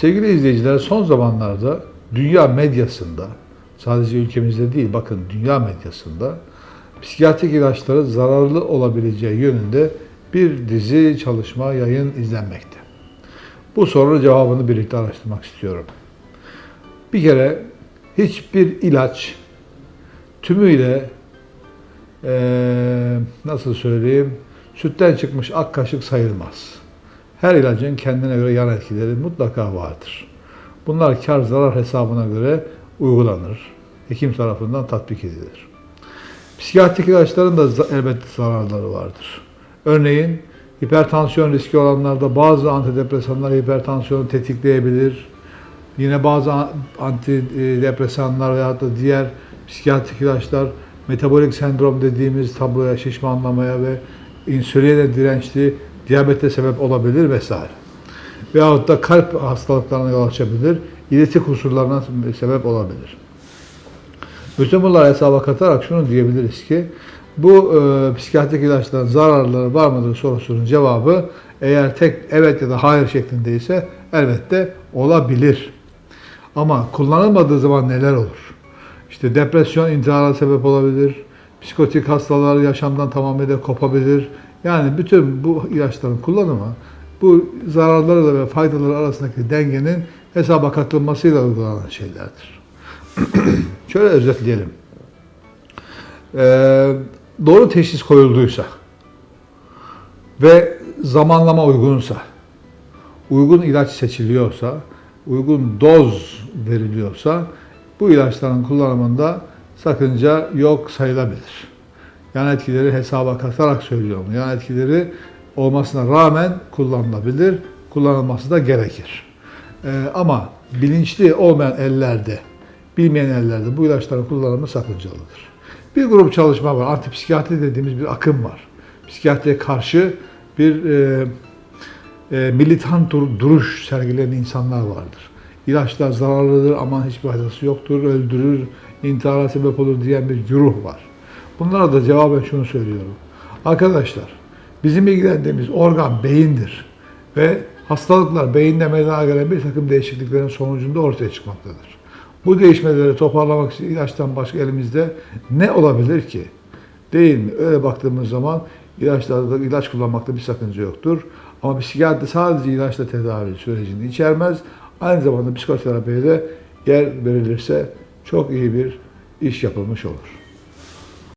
Sevgili izleyiciler son zamanlarda dünya medyasında sadece ülkemizde değil bakın dünya medyasında psikiyatrik ilaçların zararlı olabileceği yönünde bir dizi çalışma yayın izlenmekte. Bu sorunun cevabını birlikte araştırmak istiyorum. Bir kere hiçbir ilaç tümüyle eee, nasıl söyleyeyim sütten çıkmış ak kaşık sayılmaz. Her ilacın kendine göre yan etkileri mutlaka vardır. Bunlar kar zarar hesabına göre uygulanır. Hekim tarafından tatbik edilir. Psikiyatrik ilaçların da elbette zararları vardır. Örneğin hipertansiyon riski olanlarda bazı antidepresanlar hipertansiyonu tetikleyebilir. Yine bazı antidepresanlar veyahut da diğer psikiyatrik ilaçlar metabolik sendrom dediğimiz tabloya, şişmanlamaya ve insüline dirençli diyabete sebep olabilir vesaire. Veyahut da kalp hastalıklarına yol açabilir, iletim kusurlarına sebep olabilir. Bütün bunları hesaba katarak şunu diyebiliriz ki bu e, psikiyatrik ilaçların zararları var mıdır sorusunun cevabı eğer tek evet ya da hayır şeklindeyse elbette olabilir. Ama kullanılmadığı zaman neler olur? İşte depresyon intihara sebep olabilir. Psikotik hastalar yaşamdan tamamıyla kopabilir. Yani bütün bu ilaçların kullanımı bu zararları ve faydaları arasındaki dengenin hesaba katılmasıyla uygulanan şeylerdir. Şöyle özetleyelim. Ee, doğru teşhis koyulduysa ve zamanlama uygunsa, uygun ilaç seçiliyorsa, uygun doz veriliyorsa bu ilaçların kullanımında sakınca yok sayılabilir. Yan etkileri hesaba katarak söylüyorum. Yan etkileri olmasına rağmen kullanılabilir, kullanılması da gerekir. Ee, ama bilinçli olmayan ellerde, bilmeyen ellerde bu ilaçların kullanımı sakıncalıdır. Bir grup çalışma var. Antipsikiyatri dediğimiz bir akım var. Psikiyatriye karşı bir e, e, militan dur- duruş sergileyen insanlar vardır. İlaçlar zararlıdır, aman hiçbir faydası yoktur, öldürür, intihara sebep olur diyen bir güruh var. Bunlara da cevaben şunu söylüyorum. Arkadaşlar, bizim ilgilendiğimiz organ beyindir. Ve hastalıklar beyinde meydana gelen bir takım değişikliklerin sonucunda ortaya çıkmaktadır. Bu değişmeleri toparlamak için ilaçtan başka elimizde ne olabilir ki? Değil mi? Öyle baktığımız zaman ilaçlarda ilaç kullanmakta bir sakınca yoktur. Ama psikiyatri sadece ilaçla tedavi sürecini içermez. Aynı zamanda psikoterapiye de yer verilirse çok iyi bir iş yapılmış olur.